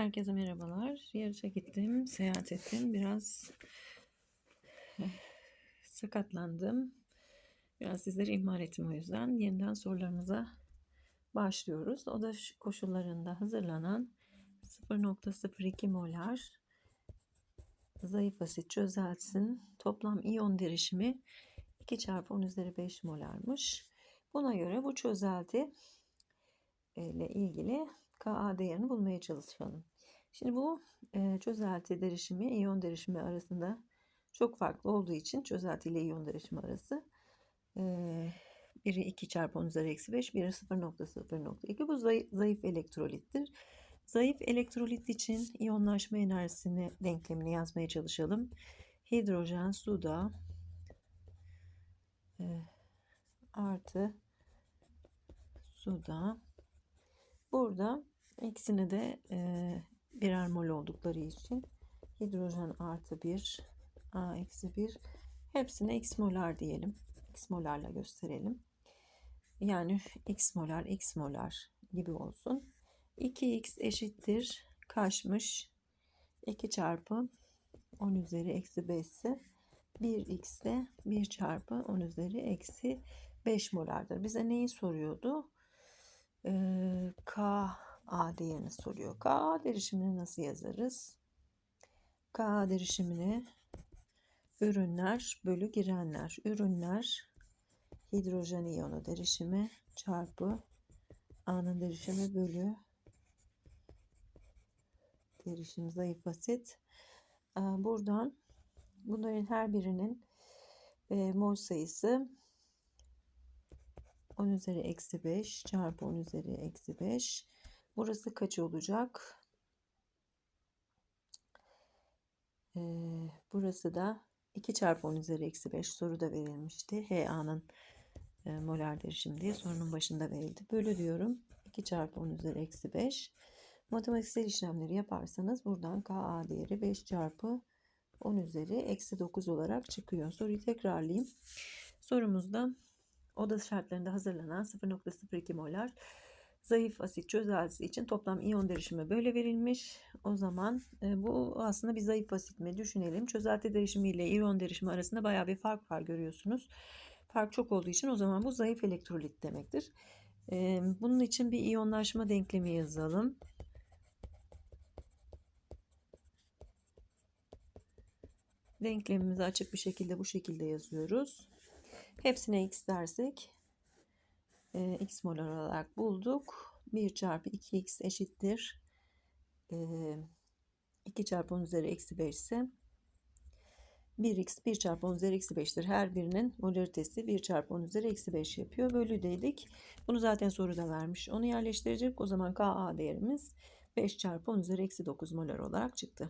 Herkese merhabalar. Yarışa gittim, seyahat ettim. Biraz eh, sakatlandım. Biraz sizleri ihmal ettim o yüzden. Yeniden sorularımıza başlıyoruz. Oda ş- koşullarında hazırlanan 0.02 molar zayıf asit çözelsin. Toplam iyon derişimi 2 çarpı 10 üzeri 5 molarmış. Buna göre bu çözelti ile ilgili Ka değerini bulmaya çalışalım. Şimdi bu e, çözelti derişimi, iyon derişimi arasında çok farklı olduğu için çözelti ile iyon derişimi arası e, biri 2 çarpı 10 üzeri eksi 5, biri 0.0.2. Bu zayıf, zayıf elektrolittir. Zayıf elektrolit için iyonlaşma enerjisini denklemini yazmaya çalışalım. Hidrojen suda e, artı suda Burada ikisine de birer mol oldukları için hidrojen artı 1 A eksi 1 hepsine x molar diyelim. X molarla gösterelim. Yani x molar x molar gibi olsun. 2x eşittir kaçmış? 2 çarpı 10 üzeri eksi 5 ise 1x de 1 çarpı 10 üzeri eksi 5 molardır. Bize neyi soruyordu? Ee, K A değerini soruyor. K derişimini nasıl yazarız? K derişimini ürünler bölü girenler. Ürünler hidrojen iyonu derişimi çarpı A'nın derişimi bölü derişim zayıf asit. Buradan bunların her birinin mol sayısı 10 üzeri eksi 5 çarpı 10 üzeri eksi 5. Burası kaç olacak? Ee, burası da 2 çarpı 10 üzeri eksi 5 soruda verilmişti. HA'nın e, molar derişim diye sorunun başında verildi. Bölü diyorum. 2 çarpı 10 üzeri eksi 5. Matematiksel işlemleri yaparsanız buradan KA değeri 5 çarpı 10 üzeri eksi 9 olarak çıkıyor. Soruyu tekrarlayayım. Sorumuzda oda şartlarında hazırlanan 0.02 molar zayıf asit çözeltisi için toplam iyon derişimi böyle verilmiş. O zaman e, bu aslında bir zayıf asit mi düşünelim. Çözelti derişimi ile iyon derişimi arasında bayağı bir fark var görüyorsunuz. Fark çok olduğu için o zaman bu zayıf elektrolit demektir. E, bunun için bir iyonlaşma denklemi yazalım. Denklemimizi açık bir şekilde bu şekilde yazıyoruz. Hepsine x dersek e, x molar olarak bulduk. 1 çarpı 2x eşittir. E, 2 çarpı 10 üzeri eksi 5 ise 1x 1 çarpı 10 üzeri eksi 5'tir. Her birinin molaritesi 1 çarpı 10 üzeri eksi 5 yapıyor. Bölü dedik. Bunu zaten soruda vermiş. Onu yerleştirecek. O zaman Ka değerimiz 5 çarpı 10 üzeri eksi 9 molar olarak çıktı.